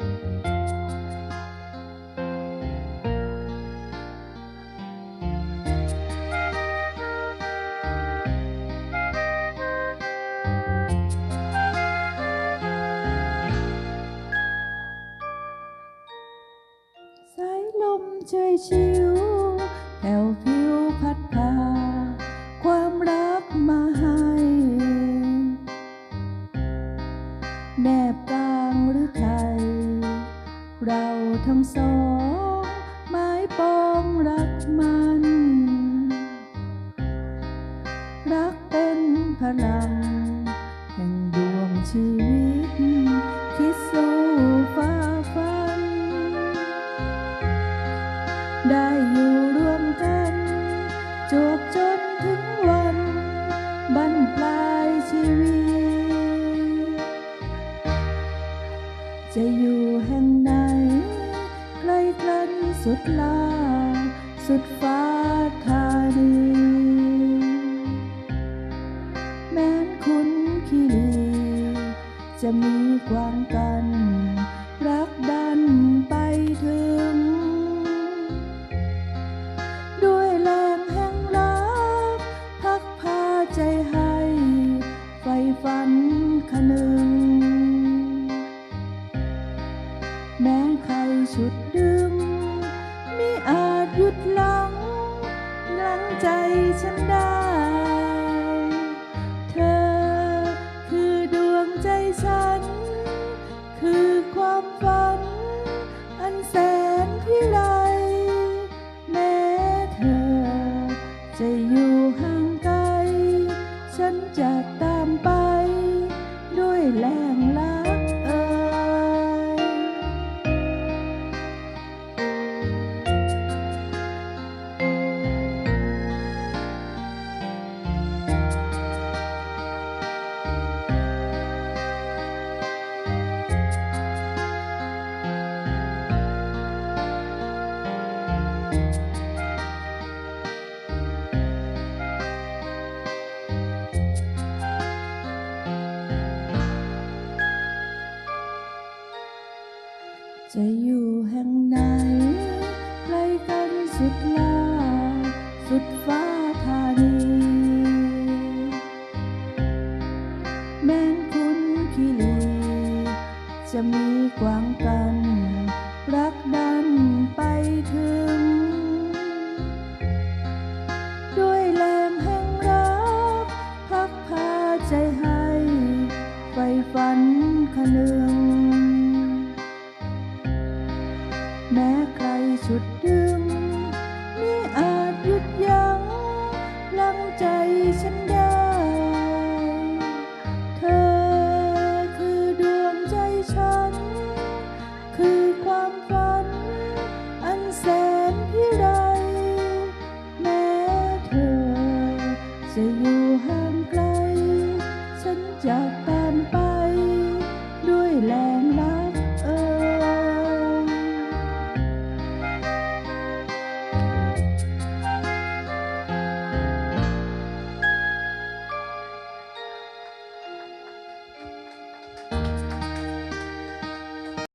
สายลมเชยชิวแผ่วผิวพัดพา ความรักมาให้แนบกลางหรือไทย เราทั้งสองหมายปองรักมัน รักเป็นพลัง แห่งดวงชีวิต คิดสู้ฟ้าฟัน ได้อยู่ร่วมกันจวบจนถึงวันบรรปลายชีวิต จะอยู่แห่ สุดลา สุดฟ้าธานีแม้นคุณขี้ลีจะมีกวางกัน รักดันไปถึง ด้วยแรงแห่งรัก พักพาใจให้ไฟฝันขนึง แม้ใครชุดดึง หยุดหลังหลังใจฉันได้ เธอคือดวงใจฉัน คือความฝัน อันแสนพิไลแม้เธอ จะอยู่ห่างไกล ฉันจะตามไปด้วยแร จะอยู่แห่งไหนไกล้กันสุดลาสุดฟ้าธานีแม้นคุณขี้ลีจะมีกวางกันรักดันไปถึง ด้วยแรงแห่งรักพักพาใจให้ไฟฝันขนึง แม้ใครสุดดึง